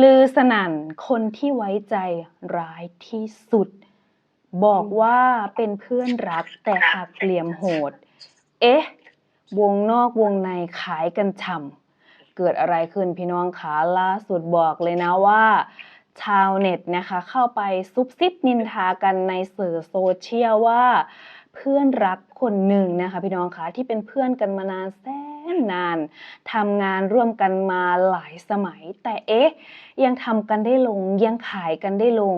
ลือสนั่นคนที่ไว้ใจร้ายที่สุด บอกว่าเป็นเพื่อนรักแต่หักเหลี่ยมโหด เอ๊ะ วงนอกวงในขายกันฉ่ำเกิดอะไรขึ้นพี่น้องคะล่าสุดบอกเลยนะว่า ชาวเน็ตนะคะเข้าไปซุบซิบนินทากันในสื่อโซเชียลว่าเพื่อนรักคนหนึ่งนะคะพี่น้องคะที่เป็นเพื่อนกันมานานแส นนานทำงานร่วมกันมาหลายสมัย แต่เอ๊ะ ยังทำกันได้ลงยังขายกันได้ลง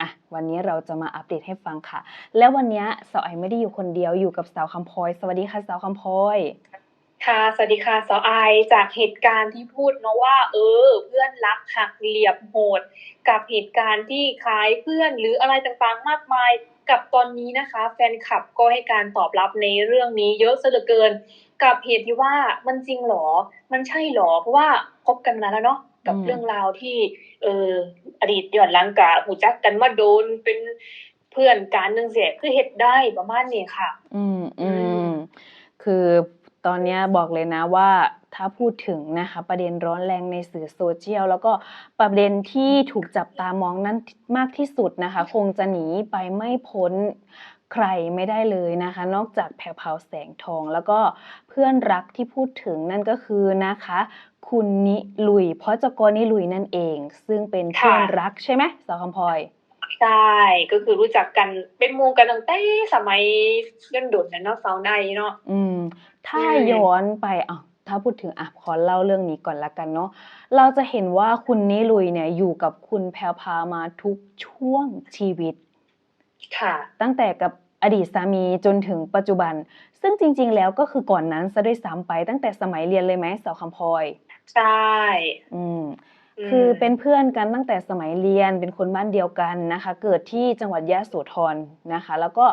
อะวันนี้เราจะมาอัปเดตให้ฟังค่ะ แล้ววันนี้สาวไอไม่ได้อยู่คนเดียวอยู่กับสาวคำพลอย สวัสดีค่ะสาวคำพลอยค่ะสวัสดีค่ะสาวไอจากเหตุการณ์ที่พูดเนาะว่า เออ เพื่อนรักหักเหลี่ยมโหด กับเหตุการณ์ที่คล้ายเพื่อนหรืออะไรต่างๆมากมาย กับตอนนี้นะคะ แฟนคลับก็ให้การตอบรับในเรื่องนี้เยอะเหลือเกิน กับเหตุที่ว่ามันจริงหรอ มันใช่หรอ เพราะว่าคบกันมานานแล้วเนาะกับอืมเรื่องราวที่ เอออดีตย้อนหลังกะหูจักกันมาโดนเป็นเพื่อนการนึงเสียคือเหตุได้ประมาณนี้ค่ะ อืมอือืมมคือตอนเนี้ยบอกเลยนะว่าถ้าพูดถึงนะคะประเด็นร้อนแรงในสื่อโซเชียลแล้วก็ประเด็นที่ถูกจับตามองนั้นมากที่สุดนะคะ คงจะหนีไปไม่พ้น ใครไม่ได้เลยนะคะ นอกจากแพรวพราวแสงทองแล้วก็เพื่อนรักที่พูดถึงนั่นก็คือนะคะ คุณนิลุยเพราะจกรนิลุยนั่นเอง ซึ่งเป็นเพื่อนค่ะรักใช่ไหมสาวคำพลอยใช่ก็คือรู้จักกันเป็นหมูกันตั้งแต่สมัยยันดุนนะเนาะสาวในเนาะอืม ถ้าอืมย้อนไปอะถ้าพูดถึงอะขอเล่าเรื่องนี้ก่อนละกันเนาะเราจะเห็นว่าคุณนิลุยเนี่ยอยู่กับคุณแพรวพราวมาทุกช่วงชีวิต ค่ะ ตั้งแต่กับอดีตสามีจนถึงปัจจุบัน ซึ่งจริง ๆ แล้วก็คือก่อนนั้นซะด้วยซ้ำไปตั้งแต่สมัยเรียนเลยไหมสาวคำพลอยใช่อืมมคือเป็นเพื่อนกันตั้งแต่สมัยเรียนเป็นคนบ้านเดียวกันนะคะ เกิดที่จังหวัดยะโสธรนะคะ แล้วก็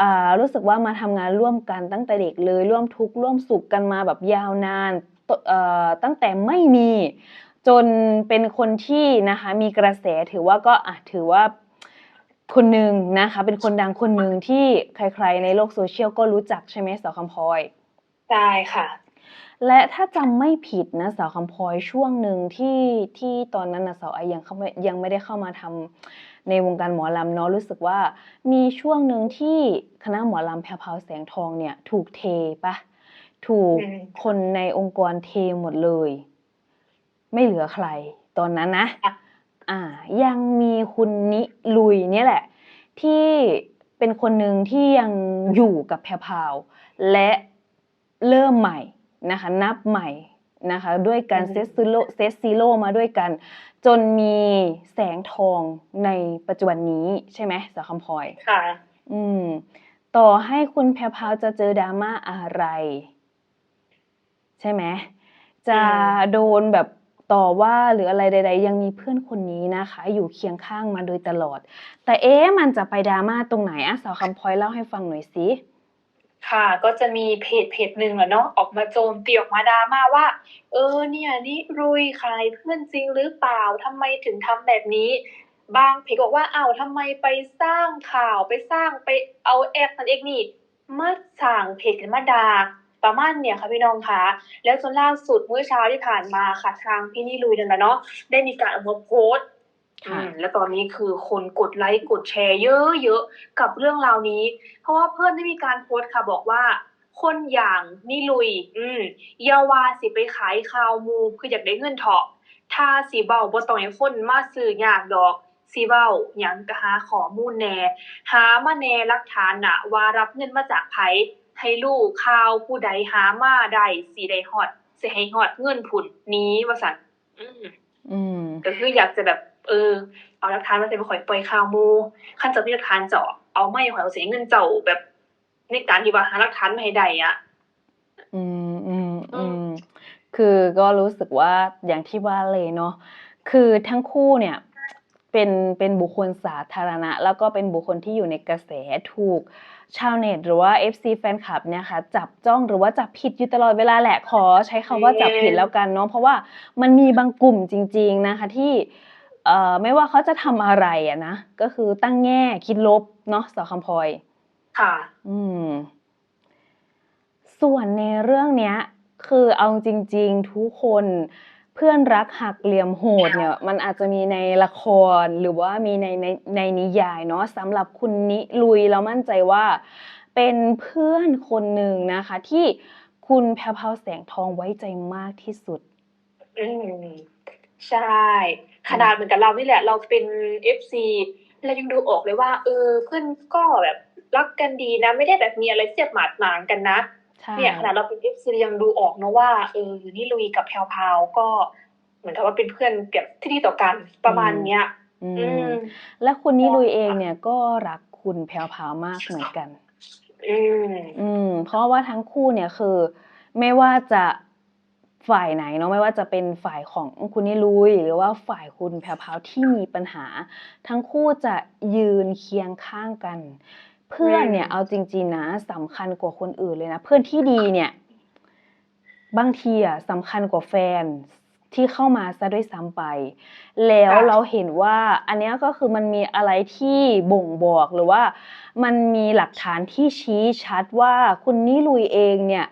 อ่ารู้สึกว่ามาทำงานร่วมกันตั้งแต่เด็กเลยร่วมทุกข์ร่วมสุขกันมาแบบยาวนานตเอ่อตั้งแต่ไม่มีจนเป็นคนที่นะคะมีกระแสถือว่าก็อะถือว่า คนหนึ่งนะคะ เป็นคนดังคนหนึ่งที่ใคร ๆ ในโลกโซเชียลก็รู้จักใช่ไหมสาวคำพลอยใช่ค่ะ และถ้าจำไม่ผิดนะสาวคำพลอยช่วงหนึ่งที่ที่ตอนนั้นนะสาวไอยังเข้าไม่ยังไม่ได้เข้ามาทำในวงการหมอลำเนาะรู้สึกว่า มีช่วงหนึ่งที่คณะหมอลำแพรวพราวแสงทองเนี่ยถูกเทปะถูกอืมคนในองค์กรเทหมดเลย ไม่เหลือใคร ตอนนั้นนะค่ะ อ่า ยังมีคุณนิลุยเนี่ยแหละ ที่เป็นคนหนึ่งที่ยังอยู่กับแพรวพราวและเริ่มใหม่นะคะนับใหม่นะคะด้วยการอืมเซตซีโร่เซตซีโร่มาด้วยกัน จนมีแสงทองในปัจจุบันนี้ใช่ไหมสาวคำพลอยค่ะ อืม ต่อให้คุณแพรวพราวจะเจอดราม่าอะไร ใช่ไหมจะอืมโดนแบบ ต่อว่าหรืออะไรใด ๆ ยังมีเพื่อนคนนี้นะคะ อยู่เคียงข้างมาโดยตลอด แต่เอ๊ะมันจะไปดราม่าตรงไหนอะสาวคำพลอยเล่าให้ฟังหน่อยสิค่ะก็จะมีเพจเพจหนึ่งอะเนาะออกมาโจมตีออกมาดราม่าว่า เออเนี่ยนี่รุยขายเพื่อนจริงหรือเปล่าทำไมถึงทำแบบนี้ บางเพจบอกว่าอ้าวทำไมไปสร้างข่าวไปสร้างไปเอาแอปนั่นเองนี่มาสั่งเพจกันมาด่า ประมาณเนี่ยค่ะพี่น้องคะแล้วจนล่าสุดเมื่อเช้าที่ผ่านมาค่ะทางพี่นี่ลุยนั่นแหละเนาะได้มีการเอามาโพสต์ค่ะอืมแล้วตอนนี้คือคนกดไลค์กดแชร์เยอะๆกับเรื่องราวนี้ เพราะว่าเพื่อนได้มีการโพสต์ค่ะบอกว่า คนอย่างนี่ลุย อืมอยาวาสิไปขายข่าวมูคืออยากได้เงินเถาะถ้าสีเบาบ่ต้องให้คนมาซื้อยากดอกสีเบาหยังก็หาข้อมูลแหน่ หามาแหน่หลักฐานน่ะว่ารับเงินมาจากไผ ให้ลูกข่าวผู้ใดหามาได้สิได้ฮอดสิให้ฮอดเงินผุนนี้ว่าซั่นอืมอืมก็คืออยากจะแบบ เออ เอาหลักฐานมาใส่ไปข่อยปล่อยข่าวหมูขั้นจะมีหลักฐานเจาะเอาไม่ข่อยเอาเสียเงินเจ้าแบบในการที่ว่าหาหลักฐานมาให้ได้อะอืมอืมอือืมมคือก็รู้สึกว่าอย่างที่ว่าเลยเนาะคือทั้งคู่เนี่ย เป็นเป็นบุคคลสาธารณะ แล้วก็เป็นบุคคลที่อยู่ในกระแสถูก ชาวเน็ตหรือว่า FC แฟนคลับเนี่ยค่ะจับจ้องหรือว่าจับผิดอยู่ตลอดเวลาแหละขอใช้คำว่าจับผิดแล้วกันเนาะเพราะว่ามันมีบางกลุ่มจริง ๆนะคะที่เอ่อไม่ว่าเขาจะทำอะไรอะนะก็คือตั้งแง่คิดลบเนาะสาวคำพลอยค่ะ อืม ส่วนในเรื่องเนี้ย คือเอาจริง ๆ ทุกคน เพื่อนรักหักเหลี่ยมโหดเนี่ยมันอาจจะมีในละครหรือว่ามีในในในนิยายเนาะสำหรับคุณนิลุยเรามั่นใจว่า เป็นเพื่อนคนหนึ่งนะคะ ที่คุณแพรวพราวแสงทองไว้ใจมากที่สุด อืมใช่ ขนาดเหมือนกับเรานี่แหละ เราเป็นเอฟซีเรายังดูออกเลยว่า เออ เพื่อนก็แบบรักกันดีนะ ไม่ได้แบบมีอะไรเสียบหมาดหมางกันนะ เนี่ยขนาดเราเป็นเอฟซียังดูออกนะว่าเออนี่ลุยกับแพรวพราวก็เหมือนกับว่าเป็นเพื่อนแบบที่ดีต่อกันประมาณเนี้ยอือืมมและคุณนิลุยเองเนี่ยก็รักคุณแพรวพราวมากเหมือนกัน อืมอืม เพราะว่าทั้งคู่เนี่ยคือ ไม่ว่าจะฝ่ายไหนเนาะไม่ว่าจะเป็นฝ่ายของคุณนิลุย หรือว่าฝ่ายคุณแพรวพราวที่มีปัญหา ทั้งคู่จะยืนเคียงข้างกัน เพื่อนเนี่ยอืมเอาจริงๆนะสำคัญกว่าคนอื่นเลยนะ เพื่อนที่ดีเนี่ย บางทีอะสำคัญกว่าแฟนที่เข้ามาซะด้วยซ้ำไป แล้วค่ะเราเห็นว่าอันเนี้ยก็คือมันมีอะไรที่บ่งบอกหรือว่า มันมีหลักฐานที่ชี้ชัดว่าคุณนิลุยเองเนี่ย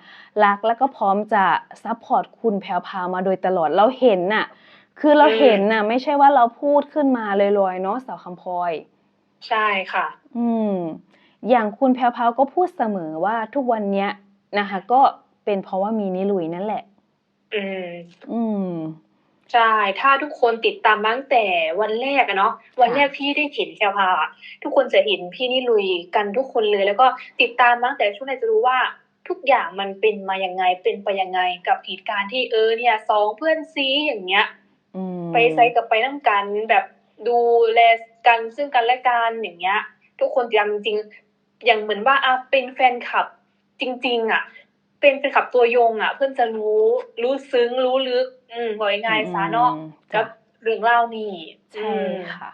รักแล้วก็พร้อมจะซัพพอร์ตคุณแพรวพราวมาโดยตลอดเราเห็นน่ะ คือเราเห็นน่ะ ไม่ใช่ว่าเราพูดขึ้นมาลอยๆเนาะสาวคำพลอย ใช่ค่ะ อืม อย่างคุณแพรวพราวก็พูดเสมอว่าทุกวันเนี้ยนะคะ ก็เป็นเพราะว่ามีนิลุยนั่นแหละ อืม อืมใช่ ถ้าทุกคนติดตามมาตั้งแต่วันแรกอะเนาะ วันแรกที่ได้เห็นแพรวพราวอะทุกคนจะเห็นพี่นี่ลุยกันทุกคนเลย แล้วก็ติดตามมาตั้งแต่ช่วงแรกจะรู้ว่าทุกอย่างมันเป็นมายังไงเป็นไปยังไงกับเหตุการณ์ที่เออเนี่ยสองเพื่อนซีอย่างเงี้ยอืมไปไซกับไปนั่งกันแบบดูแลกันซึ่งกันและกันอย่างเงี้ย ทุกคนจำจริงๆ อย่างเหมือนว่าอะเป็นแฟนคลับจริง ๆ อะ เป็นแฟนคลับตัวยงอะ เพื่อนจะรู้ รู้ซึ้ง รู้ลึก อืมบอกง่ายๆซะเนาะอืมกัจ้ะบเรื่องเล่านี่ใช่อืมค่ะ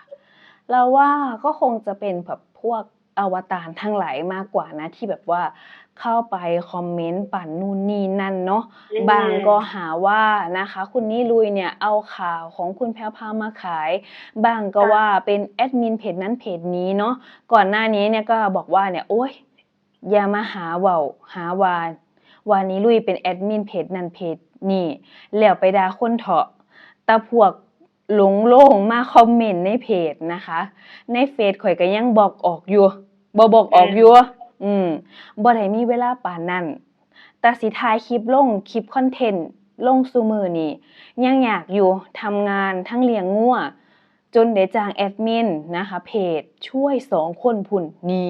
เราว่าก็คงจะเป็นแบบพวกอวตารทั้งหลายมากกว่านะที่แบบว่า เข้าไปคอมเมนต์ปั่นนู่นนี่นั่นเนาะอืมบางก็หาว่านะคะ คุณนิลุยเนี่ยเอาข่าวของคุณแพรวพราวมาขาย บางก็ว่าเป็นแอดมินเพจนั้นเพจนี้เนาะก่อนหน้านี้เนี่ยก็บอกว่าเนี่ยโอ๊ยอย่ามาหาเว่าหาวานวานี้ลุยเป็นแอดมินเพจนั้นเพจนี่แล้วไปด่าคนเถาะแต่พวกหลงโลงมาคอมเมนต์ในเพจนะคะ ในเฟซข่อยก็ยังบอกออกอยู่บ่บอกออกอยู่ อืมบ่ได้มีเวลาปานนั้น แต่สิถ่ายคลิปลงคลิปคอนเทนต์ลงซูมือนี่ยังอยากอยู่ทำงานทั้งเลี้ยงงัวจนได้จ้างแอดมินนะคะ เพจช่วยสองคนพุ่นหนี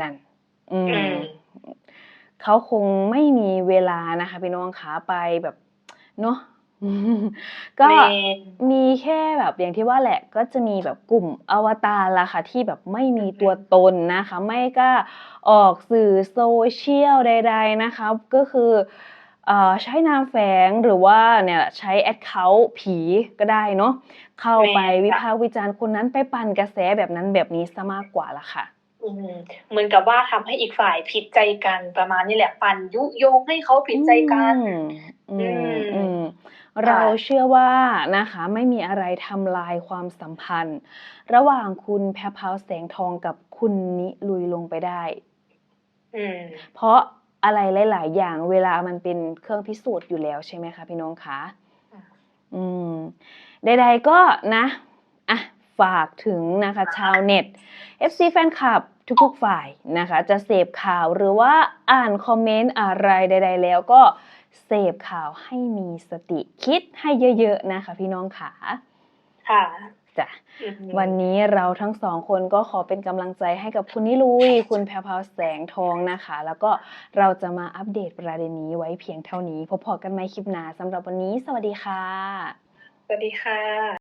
นั่น อือืมมเขาคงไม่มีเวลานะคะพี่น้องขาไปแบบเนาะ ก็แม่มีแค่แบบอย่างที่ว่าแหละก็จะมีแบบกลุ่มอวตารละค่ะที่แบบไม่มีตัวตนนะคะ ไม่กล้าออกสื่อโซเชียลใด ๆนะคะ ก็คือเอ่อใช้นามแฝงหรือว่าเนี่ยใช้แอดเคาท์ผีก็ได้เนาะเข้าไปแม่นค่ะวิพากษ์วิจารณ์คนนั้นไปปั่นกระแสแบบนั้นแบบนี้ซะมากกว่าละค่ะอืมเหมือนกับว่าทำให้อีกฝ่ายผิดใจกันประมาณนี้แหละปั่นยุยงให้เขาผิดใจกันอืมอือืมมอืมค่ะ เราเชื่อว่านะคะไม่มีอะไรทำลายความสัมพันธ์ ระหว่างคุณแพรวพราวแสงทองกับคุณนิลุยลงไปได้อืมเพราะอะไรหลาย ๆ อย่างเวลามันเป็นเครื่องพิสูจน์อยู่แล้วใช่ไหมคะพี่น้องคะค่ะอืมใด ๆ ก็นะอะฝากถึงนะคะชาวเน็ต FC แฟนคลับทุกๆฝ่ายนะคะ จะเสพข่าวหรือว่าอ่านคอมเมนต์อะไรใด ๆ แล้วก็ เสพข่าวให้มีสติคิดให้เยอะๆนะคะ พี่น้องขาค่ะจ้ะอืมวันนี้เราทั้งสองคนก็ขอเป็นกำลังใจให้กับคุณนิลุย คุณแพรวพราวแสงทองนะคะ แล้วก็เราจะมาอัปเดตประเด็นนี้ไว้เพียงเท่านี้ พบพอกันใหม่คลิปหน้าสำหรับวันนี้ สวัสดีค่ะ สวัสดีค่ะ